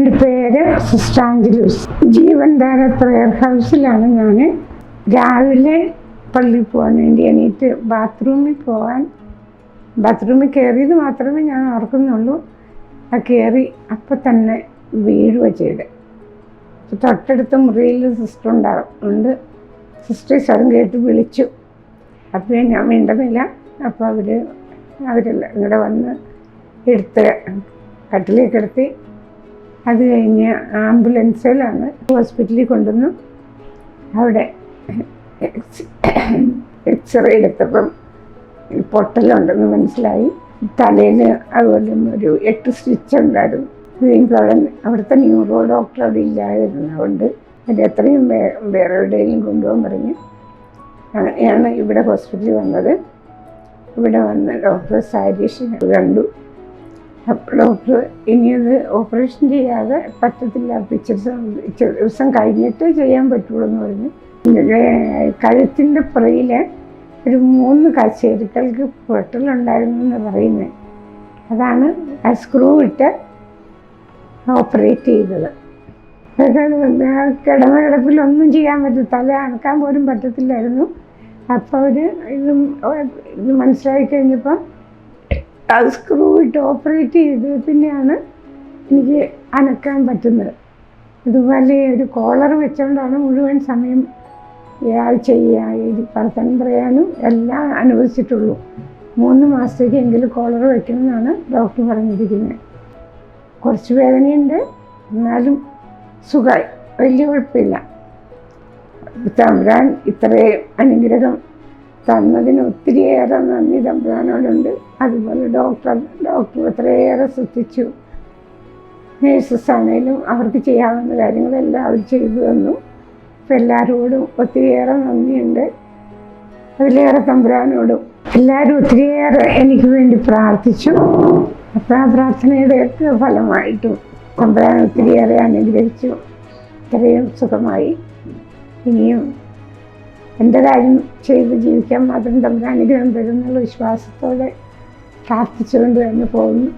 എന്റെ പേര് sister Angelus Jeevandhara prayer ഹൗസിലാണ് ഞാൻ രാവിലെ പള്ളിയിൽ പോകാൻ വേണ്ടി എണീറ്റ് ബാത്റൂമിൽ പോകാൻ ബാത്റൂമിൽ കയറിയത് മാത്രമേ ഞാൻ ഓർക്കുന്നുള്ളൂ. ആ കയറി അപ്പം തന്നെ വീഴുക ചെയ്ത്. തൊട്ടടുത്ത മുറിയിൽ സിസ്റ്റർ ഉണ്ടാകും ഉണ്ട്. സിസ്റ്റർ സ്വരം കേട്ട് വിളിച്ചു. അപ്പോൾ ഞാൻ വേണ്ടതില്ല അപ്പോൾ അവർ അവരെല്ലാം ഇവിടെ വന്ന് എടുത്ത് കട്ടിലേക്ക് കിടത്തി അത് കഴിഞ്ഞ് ആംബുലൻസിലാണ് ഹോസ്പിറ്റലിൽ കൊണ്ടുവന്നു. അവിടെ എക്സ്റേ എടുത്തപ്പം പൊട്ടലുണ്ടെന്ന് മനസ്സിലായി. തലയിൽ അതുപോലെ ഒരു എട്ട് സ്റ്റിച്ച് ഉണ്ടായിരുന്നു. കഴിഞ്ഞപ്പോൾ അവിടെ അവിടുത്തെ ന്യൂറോ ഡോക്ടർ അവിടെ ഇല്ലായിരുന്നു അതുകൊണ്ട് അത് എത്രയും വേറെ എവിടെയെങ്കിലും കൊണ്ടുപോകാൻ പറഞ്ഞു. അങ്ങനെയാണ് ഇവിടെ ഹോസ്പിറ്റലിൽ വന്നത്. ഇവിടെ വന്ന് ഡോക്ടർ സാരീഷ് കണ്ടു. അപ്പോൾ ഇനി ഇനിയത് ഓപ്പറേഷൻ ചെയ്യാതെ പറ്റത്തില്ല. ഇച്ചിരി ദിവസം കഴിഞ്ഞിട്ട് ചെയ്യാൻ പറ്റുള്ളൂ എന്ന് പറഞ്ഞു കഴുത്തിന്റെ പുറയിൽ ഒരു മൂന്ന് കശേരുക്കൾക്ക് പൊട്ടലുണ്ടായിരുന്നു എന്ന് പറയുന്നത് അതാണ് ആ സ്ക്രൂ ഇട്ട് ഓപ്പറേറ്റ് ചെയ്തത്. കിടന്ന കിടപ്പിലൊന്നും ചെയ്യാൻ പറ്റും തല അണക്കാൻ പോലും പറ്റത്തില്ലായിരുന്നു. അപ്പോൾ അവർ ഇത് ഇത് മനസ്സിലാക്കി കഴിഞ്ഞപ്പം അത് സ്ക്രൂ ഇട്ട് ഓപ്പറേറ്റ് ചെയ്ത് പിന്നെയാണ് എനിക്ക് അനക്കാൻ പറ്റുന്നത്. ഇതുപോലെ ഒരു കോളർ വെച്ചുകൊണ്ടാണ് മുഴുവൻ സമയം ഇയാൾ ചെയ്യുക. ഈ വർത്തനം പറയാനും എല്ലാം അനുവദിച്ചിട്ടുള്ളൂ. മൂന്ന് മാസത്തേക്ക് എങ്കിലും കോളർ വെക്കണമെന്നാണ് ഡോക്ടർ പറഞ്ഞിരിക്കുന്നത്. കുറച്ച് വേദനയുണ്ട്. എന്നാലും സുഖമായി. വലിയ കുഴപ്പമില്ല. തമ്പുരാൻ ഇത്രയും അനുഗ്രഹം തന്നതിന് ഒത്തിരിയേറെ നന്ദി തമ്പുരാനോടുണ്ട്. അതുപോലെ ഡോക്ടർ ഡോക്ടർ അത്രയേറെ ശ്രദ്ധിച്ചു. നേഴ്സസ് ആണെങ്കിലും അവർക്ക് ചെയ്യാവുന്ന കാര്യങ്ങളെല്ലാം അവർ ചെയ്തു തന്നു. അപ്പം എല്ലാവരോടും ഒത്തിരിയേറെ നന്ദിയുണ്ട്. അതിലേറെ തമ്പുരാനോടും എല്ലാവരും ഒത്തിരിയേറെ എനിക്ക് വേണ്ടി പ്രാർത്ഥിച്ചു. അപ്പം ആ പ്രാർത്ഥനയുടെയൊക്കെ ഫലമായിട്ടും തമ്പുരാൻ ഒത്തിരിയേറെ അനുഗ്രഹിച്ചു. ഇത്രയും സുഖമായി. ഇനിയും എന്റെ കാര്യം ചെയ്ത് ജീവിക്കാൻ മാത്രം തമ്മിൽ അനുഗ്രഹം തരുന്നുള്ള വിശ്വാസത്തോടെ പ്രാർത്ഥിച്ചുകൊണ്ട് തന്നെ പോകുന്നു.